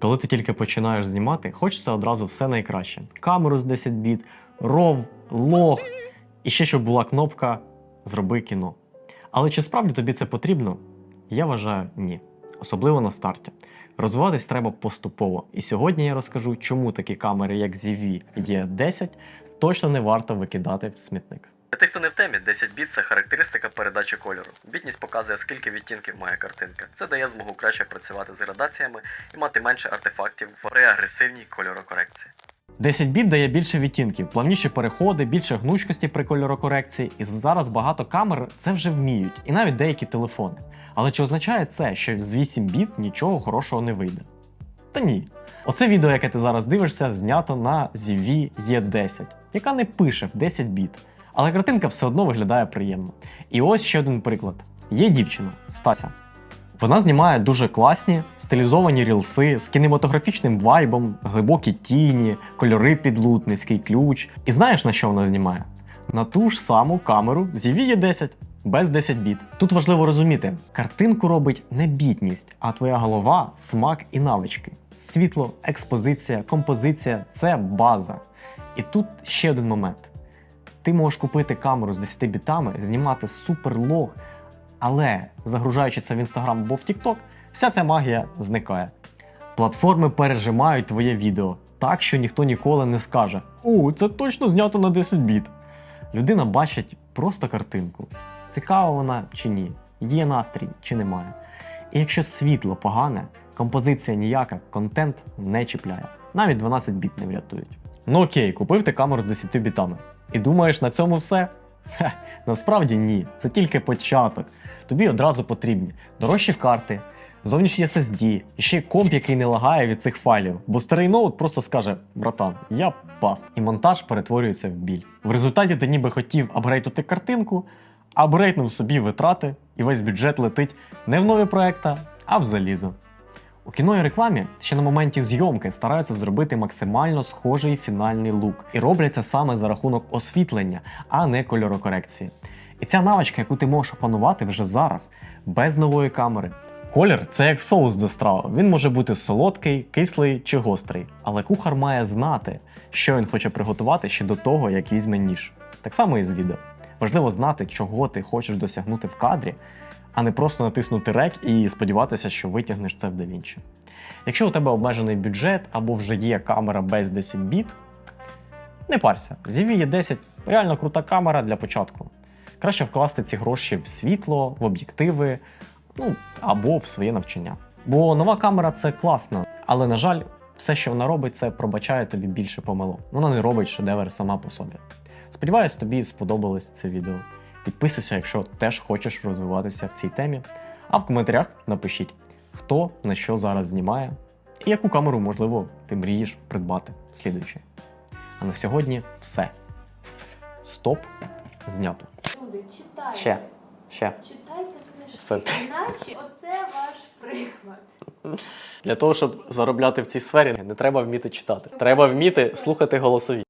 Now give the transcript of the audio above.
Коли ти тільки починаєш знімати, хочеться одразу все найкраще: камеру з 10 біт, ров, лог, і ще щоб була кнопка Зроби кіно. Але чи справді тобі це потрібно? Я вважаю ні. Особливо на старті. Розвиватись треба поступово. І сьогодні я розкажу, чому такі камери, як ZV E10, точно не варто викидати в смітник. Для тих, хто не в темі, 10 біт це характеристика передачі кольору. Бітність показує, скільки відтінків має картинка. Це дає змогу краще працювати з градаціями і мати менше артефактів при агресивній кольорокорекції. 10 біт дає більше відтінків, плавніші переходи, більше гнучкості при кольорокорекції, і зараз багато камер це вже вміють, і навіть деякі телефони. Але чи означає це, що з 8 біт нічого хорошого не вийде? Та ні. Оце відео, яке ти зараз дивишся, знято на ZV E10, яка не пише в 10 біт, але картинка все одно виглядає приємно. І ось ще один приклад: є дівчина Стася. Вона знімає дуже класні стилізовані рілси з кінематографічним вайбом, глибокі тіні, кольори під лут, низький ключ. І знаєш на що вона знімає? На ту ж саму камеру ZV E10 без 10 біт. Тут важливо розуміти, картинку робить не бітність, а твоя голова, смак і навички. Світло, експозиція, композиція це база. І тут ще один момент. Ти можеш купити камеру з 10 бітами, знімати суперлог, але загружаючи це в Instagram або в TikTok, вся ця магія зникає. Платформи пережимають твоє відео так, що ніхто ніколи не скаже: О, це точно знято на 10 біт. Людина бачить просто картинку. Цікава вона чи ні, є настрій чи немає. І якщо світло погане, композиція ніяка, контент не чіпляє. Навіть 12 біт не врятують. Ну окей, купив ти камеру з 10 бітами. І думаєш, на цьому все? Хе, насправді ні, це тільки початок. Тобі одразу потрібні дорожчі карти, зовнішній SSD, і ще й комп, який не лагає від цих файлів. Бо старий ноут просто скаже: братан, я пас. І монтаж перетворюється в біль. В результаті ти ніби хотів апгрейдити картинку, апгрейднув собі витрати, і весь бюджет летить не в нові проекти, а в залізо. У кіно і рекламі ще на моменті зйомки стараються зробити максимально схожий фінальний лук, і робляться саме за рахунок освітлення, а не кольорокорекції. І ця навичка, яку ти можеш опанувати вже зараз, без нової камери. Колір це як соус до страви. Він може бути солодкий, кислий чи гострий. Але кухар має знати, що він хоче приготувати ще до того, як візьме ніж. Так само і з відео. Важливо знати, чого ти хочеш досягнути в кадрі, а не просто натиснути рек і сподіватися, що витягнеш це в DaVinci. Якщо у тебе обмежений бюджет або вже є камера без 10 біт, не парся. ZV E10 реально крута камера для початку. Краще вкласти ці гроші в світло, в об'єктиви, ну або в своє навчання. Бо нова камера це класно, але на жаль, все, що вона робить, це пробачає тобі більше помилок. Вона не робить шедевр сама по собі. Сподіваюсь, тобі сподобалось це відео. Підписуйся, якщо теж хочеш розвиватися в цій темі. А в коментарях напишіть, хто на що зараз знімає і яку камеру, можливо, ти мрієш придбати слідуючи. А на сьогодні все. Стоп, знято. Люди, читайте. Ще. Ще. Читайте книжки, Все. іначе оце ваш приклад. Для того, щоб заробляти в цій сфері, не треба вміти читати. Треба вміти слухати голосові.